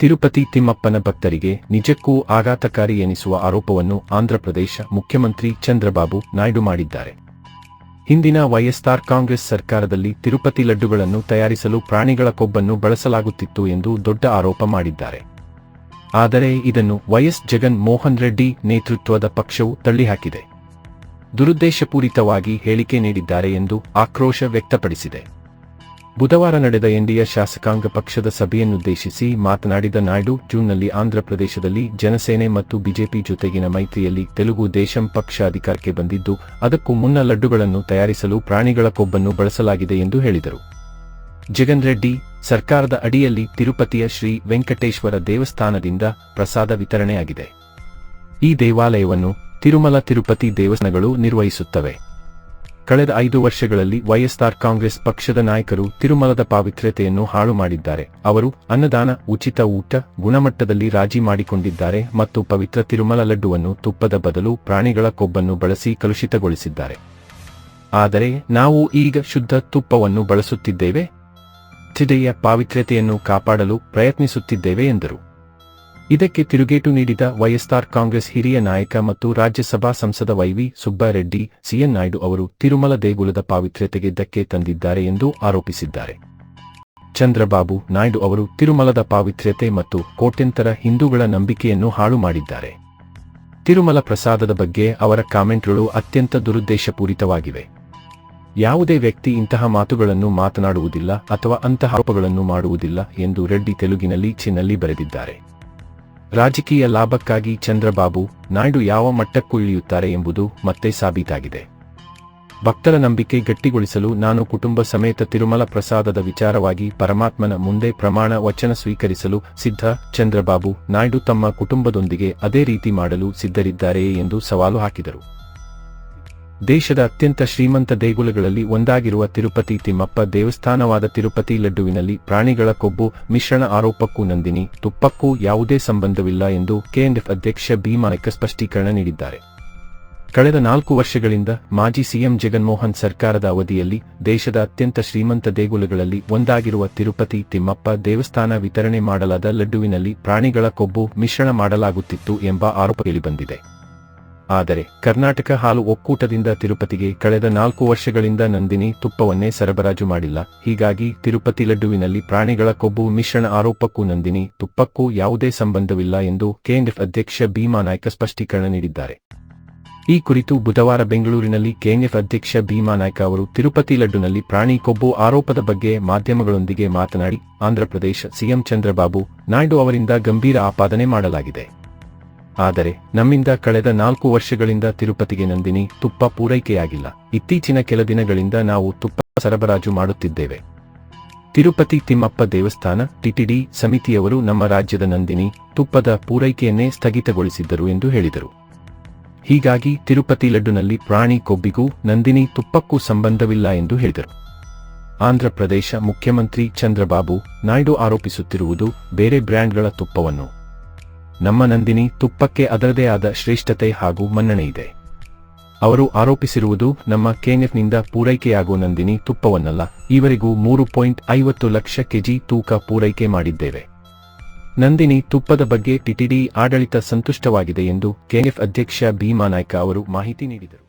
ತಿರುಪತಿ ತಿಮ್ಮಪ್ಪನ ಭಕ್ತರಿಗೆ ನಿಜಕ್ಕೂ ಆಘಾತಕಾರಿ ಎನಿಸುವ ಆರೋಪವನ್ನು ಆಂಧ್ರಪ್ರದೇಶ ಮುಖ್ಯಮಂತ್ರಿ ಚಂದ್ರಬಾಬು ನಾಯ್ಡು ಮಾಡಿದ್ದಾರೆ. ಹಿಂದಿನ ವೈಎಸ್ಆರ್ ಕಾಂಗ್ರೆಸ್ ಸರ್ಕಾರದಲ್ಲಿ ತಿರುಪತಿ ಲಡ್ಡುಗಳನ್ನು ತಯಾರಿಸಲು ಪ್ರಾಣಿಗಳ ಕೊಬ್ಬನ್ನು ಬಳಸಲಾಗುತ್ತಿತ್ತು ಎಂದು ದೊಡ್ಡ ಆರೋಪ ಮಾಡಿದ್ದಾರೆ. ಆದರೆ ಇದನ್ನು ವೈಎಸ್ ಜಗನ್ ಮೋಹನ್ ರೆಡ್ಡಿ ನೇತೃತ್ವದ ಪಕ್ಷವು ತಳ್ಳಿಹಾಕಿದೆ. ದುರುದ್ದೇಶಪೂರಿತವಾಗಿ ಹೇಳಿಕೆ ನೀಡಿದ್ದಾರೆ ಎಂದು ಆಕ್ರೋಶ ವ್ಯಕ್ತಪಡಿಸಿದೆ. ಬುಧವಾರ ನಡೆದ ಎನ್ಡಿಎ ಶಾಸಕಾಂಗ ಪಕ್ಷದ ಸಭೆಯನ್ನುದ್ದೇಶಿಸಿ ಮಾತನಾಡಿದ ನಾಯ್ಡು, ಜೂನ್ನಲ್ಲಿ ಆಂಧ್ರಪ್ರದೇಶದಲ್ಲಿ ಜನಸೇನೆ ಮತ್ತು ಬಿಜೆಪಿ ಜೊತೆಗಿನ ಮೈತ್ರಿಯಲ್ಲಿ ತೆಲುಗು ದೇಶಂ ಪಕ್ಷ ಅಧಿಕಾರಕ್ಕೆ ಬಂದಿದ್ದು, ಅದಕ್ಕೂ ಮುನ್ನ ಲಡ್ಡುಗಳನ್ನು ತಯಾರಿಸಲು ಪ್ರಾಣಿಗಳ ಕೊಬ್ಬನ್ನು ಬಳಸಲಾಗಿದೆ ಎಂದು ಹೇಳಿದರು. ಜಗನ್ ರೆಡ್ಡಿ, ಸರ್ಕಾರದ ಅಡಿಯಲ್ಲಿ ತಿರುಪತಿಯ ಶ್ರೀ ವೆಂಕಟೇಶ್ವರ ದೇವಸ್ಥಾನದಿಂದ ಪ್ರಸಾದ ವಿತರಣೆಯಾಗಿದೆ. ಈ ದೇವಾಲಯವನ್ನು ತಿರುಮಲ ತಿರುಪತಿ ದೇವಸ್ಥಾನಗಳು ನಿರ್ವಹಿಸುತ್ತವೆ. ಕಳೆದ ಐದು ವರ್ಷಗಳಲ್ಲಿ ವೈಎಸ್ಆರ್ ಕಾಂಗ್ರೆಸ್ ಪಕ್ಷದ ನಾಯಕರು ತಿರುಮಲದ ಪಾವಿತ್ರ್ಯತೆಯನ್ನು ಹಾಳು ಮಾಡಿದ್ದಾರೆ. ಅವರು ಅನ್ನದಾನ, ಉಚಿತ ಊಟ, ಗುಣಮಟ್ಟದಲ್ಲಿ ರಾಜಿ ಮಾಡಿಕೊಂಡಿದ್ದಾರೆ ಮತ್ತು ಪವಿತ್ರ ತಿರುಮಲ ಲಡ್ಡುವನ್ನು ತುಪ್ಪದ ಬದಲು ಪ್ರಾಣಿಗಳ ಕೊಬ್ಬನ್ನು ಬಳಸಿ ಕಲುಷಿತಗೊಳಿಸಿದ್ದಾರೆ. ಆದರೆ ನಾವು ಈಗ ಶುದ್ಧ ತುಪ್ಪವನ್ನು ಬಳಸುತ್ತಿದ್ದೇವೆ. ಚಿದೆಯ ಪಾವಿತ್ರ್ಯತೆಯನ್ನು ಕಾಪಾಡಲು ಪ್ರಯತ್ನಿಸುತ್ತಿದ್ದೇವೆ ಎಂದರು. ಇದಕ್ಕೆ ತಿರುಗೇಟು ನೀಡಿದ ವೈಎಸ್ಆರ್ ಕಾಂಗ್ರೆಸ್ ಹಿರಿಯ ನಾಯಕ ಮತ್ತು ರಾಜ್ಯಸಭಾ ಸಂಸದ ವೈವಿ ಸುಬ್ಬಾರೆಡ್ಡಿ, ಸಿಎನ್ ನಾಯ್ಡು ಅವರು ತಿರುಮಲ ದೇಗುಲದ ಪಾವಿತ್ರ್ಯತೆಗೆ ಧಕ್ಕೆ ತಂದಿದ್ದಾರೆ ಎಂದು ಆರೋಪಿಸಿದ್ದಾರೆ. ಚಂದ್ರಬಾಬು ನಾಯ್ಡು ಅವರು ತಿರುಮಲದ ಪಾವಿತ್ರ್ಯತೆ ಮತ್ತು ಕೋಟ್ಯಂತರ ಹಿಂದೂಗಳ ನಂಬಿಕೆಯನ್ನು ಹಾಳು ಮಾಡಿದ್ದಾರೆ. ತಿರುಮಲ ಪ್ರಸಾದದ ಬಗ್ಗೆ ಅವರ ಕಾಮೆಂಟ್ಗಳು ಅತ್ಯಂತ ದುರುದ್ದೇಶಪೂರಿತವಾಗಿವೆ. ಯಾವುದೇ ವ್ಯಕ್ತಿ ಇಂತಹ ಮಾತುಗಳನ್ನು ಮಾತನಾಡುವುದಿಲ್ಲ ಅಥವಾ ಅಂತಹ ಆರೋಪಗಳನ್ನು ಮಾಡುವುದಿಲ್ಲ ಎಂದು ರೆಡ್ಡಿ ತೆಲುಗಿನಲ್ಲಿ ಚಿನ್ನಲ್ಲಿ ಬರೆದಿದ್ದಾರೆ. ರಾಜಕೀಯ ಲಾಭಕ್ಕಾಗಿ ಚಂದ್ರಬಾಬು ನಾಯ್ಡು ಯಾವ ಮಟ್ಟಕ್ಕೂ ಇಳಿಯುತ್ತಾರೆ ಎಂಬುದು ಮತ್ತೆ ಸಾಬೀತಾಗಿದೆ. ಭಕ್ತರ ನಂಬಿಕೆ ಗಟ್ಟಿಗೊಳಿಸಲು ನಾನು ಕುಟುಂಬ ಸಮೇತ ತಿರುಮಲ ಪ್ರಸಾದದ ವಿಚಾರವಾಗಿ ಪರಮಾತ್ಮನ ಮುಂದೆ ಪ್ರಮಾಣ ವಚನ ಸ್ವೀಕರಿಸಲು ಸಿದ್ಧ ಚಂದ್ರಬಾಬು ನಾಯ್ಡು ತಮ್ಮ ಕುಟುಂಬದೊಂದಿಗೆ ಅದೇ ರೀತಿ ಮಾಡಲು ಸಿದ್ಧರಿದ್ದಾರೆಯೇ ಎಂದು ಸವಾಲು ಹಾಕಿದರು. ದೇಶದ ಅತ್ಯಂತ ಶ್ರೀಮಂತ ದೇಗುಲಗಳಲ್ಲಿ ಒಂದಾಗಿರುವ ತಿರುಪತಿ ತಿಮ್ಮಪ್ಪ ದೇವಸ್ಥಾನವಾದ ತಿರುಪತಿ ಲಡ್ಡುವಿನಲ್ಲಿ ಪ್ರಾಣಿಗಳ ಕೊಬ್ಬು ಮಿಶ್ರಣ ಆರೋಪಕ್ಕೂ ನಂದಿನಿ, ತುಪ್ಪಕ್ಕೂ ಯಾವುದೇ ಸಂಬಂಧವಿಲ್ಲ ಎಂದು ಕೆಎನ್ಎಫ್ ಅಧ್ಯಕ್ಷ ಭೀಮಾಯಕ ಸ್ಪಷ್ಟೀಕರಣ ನೀಡಿದ್ದಾರೆ. ಕಳೆದ ನಾಲ್ಕು ವರ್ಷಗಳಿಂದ ಮಾಜಿ ಸಿಎಂ ಜಗನ್ಮೋಹನ್ ಸರ್ಕಾರದ ಅವಧಿಯಲ್ಲಿ ದೇಶದ ಅತ್ಯಂತ ಶ್ರೀಮಂತ ದೇಗುಲಗಳಲ್ಲಿ ಒಂದಾಗಿರುವ ತಿರುಪತಿ ತಿಮ್ಮಪ್ಪ ದೇವಸ್ಥಾನ ವಿತರಣೆ ಮಾಡಲಾದ ಲಡ್ಡುವಿನಲ್ಲಿ ಪ್ರಾಣಿಗಳ ಕೊಬ್ಬು ಮಿಶ್ರಣ ಮಾಡಲಾಗುತ್ತಿತ್ತು ಎಂಬ ಆರೋಪ ಕೇಳಿಬಂದಿದೆ. ಆದರೆ ಕರ್ನಾಟಕ ಹಾಲು ಒಕ್ಕೂಟದಿಂದ ತಿರುಪತಿಗೆ ಕಳೆದ ನಾಲ್ಕು ವರ್ಷಗಳಿಂದ ನಂದಿನಿ ತುಪ್ಪವನ್ನೇ ಸರಬರಾಜು ಮಾಡಿಲ್ಲ. ಹೀಗಾಗಿ ತಿರುಪತಿ ಲಡ್ಡುವಿನಲ್ಲಿ ಪ್ರಾಣಿಗಳ ಕೊಬ್ಬು ಮಿಶ್ರಣ ಆರೋಪಕ್ಕೂ ನಂದಿನಿ ತುಪ್ಪಕ್ಕೂ ಯಾವುದೇ ಸಂಬಂಧವಿಲ್ಲ ಎಂದು ಕೆಎನ್ಎಫ್ ಅಧ್ಯಕ್ಷ ಭೀಮಾ ನಾಯ್ಕ ಸ್ಪಷ್ಟೀಕರಣ ನೀಡಿದ್ದಾರೆ. ಈ ಕುರಿತು ಬುಧವಾರ ಬೆಂಗಳೂರಿನಲ್ಲಿ ಕೆಎನ್ಎಫ್ ಅಧ್ಯಕ್ಷ ಭೀಮಾ ನಾಯ್ಕ ಅವರು ತಿರುಪತಿ ಲಡ್ಡುನಲ್ಲಿ ಪ್ರಾಣಿ ಕೊಬ್ಬು ಆರೋಪದ ಬಗ್ಗೆ ಮಾಧ್ಯಮಗಳೊಂದಿಗೆ ಮಾತನಾಡಿ, ಆಂಧ್ರಪ್ರದೇಶ ಸಿಎಂ ಚಂದ್ರಬಾಬು ನಾಯ್ಡು ಅವರಿಂದ ಗಂಭೀರ ಆಪಾದನೆ ಮಾಡಲಾಗಿದೆ. ಆದರೆ, ನಮ್ಮಿಂದ ಕಳೆದ ನಾಲ್ಕು ವರ್ಷಗಳಿಂದ ತಿರುಪತಿಗೆ ನಂದಿನಿ ತುಪ್ಪ ಪೂರೈಕೆಯಾಗಿಲ್ಲ. ಇತ್ತೀಚಿನ ಕೆಲ ದಿನಗಳಿಂದ ನಾವು ತುಪ್ಪ ಸರಬರಾಜು ಮಾಡುತ್ತಿದ್ದೇವೆ. ತಿರುಪತಿ ತಿಮ್ಮಪ್ಪ ದೇವಸ್ಥಾನ ಟಿಟಿಡಿ ಸಮಿತಿಯವರು ನಮ್ಮ ರಾಜ್ಯದ ನಂದಿನಿ ತುಪ್ಪದ ಪೂರೈಕೆಯನ್ನೇ ಸ್ಥಗಿತಗೊಳಿಸಿದ್ದರು ಎಂದು ಹೇಳಿದರು. ಹೀಗಾಗಿ ತಿರುಪತಿ ಲಡ್ಡುನಲ್ಲಿ ಪ್ರಾಣಿ ಕೊಬ್ಬಿಗೂ ನಂದಿನಿ ತುಪ್ಪಕ್ಕೂ ಸಂಬಂಧವಿಲ್ಲ ಎಂದು ಹೇಳಿದರು. ಆಂಧ್ರಪ್ರದೇಶ ಮುಖ್ಯಮಂತ್ರಿ ಚಂದ್ರಬಾಬು ನಾಯ್ಡು ಆರೋಪಿಸುತ್ತಿರುವುದು ಬೇರೆ ಬ್ರ್ಯಾಂಡ್ಗಳ ತುಪ್ಪವನ್ನು. ನಮ್ಮ ನಂದಿನಿ ತುಪ್ಪಕ್ಕೆ ಅದರದೇ ಆದ ಶ್ರೇಷ್ಠತೆ ಹಾಗೂ ಮನ್ನಣೆ ಇದೆ. ಅವರು ಆರೋಪಿಸಿರುವುದು ನಮ್ಮ ಕೆಎನ್ಎಫ್ನಿಂದ ಪೂರೈಕೆಯಾಗುವ ನಂದಿನಿ ತುಪ್ಪವನ್ನಲ್ಲ, ಈವರೆಗೂ ಮೂರು ಪಾಯಿಂಟ್ ಐವತ್ತು ಲಕ್ಷ ಕೆಜಿ ತೂಕ ಪೂರೈಕೆ ಮಾಡಿದ್ದೇವೆ. ನಂದಿನಿ ತುಪ್ಪದ ಬಗ್ಗೆ ಟಿಟಿಡಿ ಆಡಳಿತ ಸಂತುಷ್ಟವಾಗಿದೆ ಎಂದು ಕೆಎನ್ಎಫ್ ಅಧ್ಯಕ್ಷ ಭೀಮಾ ನಾಯ್ಕ ಅವರು ಮಾಹಿತಿ ನೀಡಿದರು.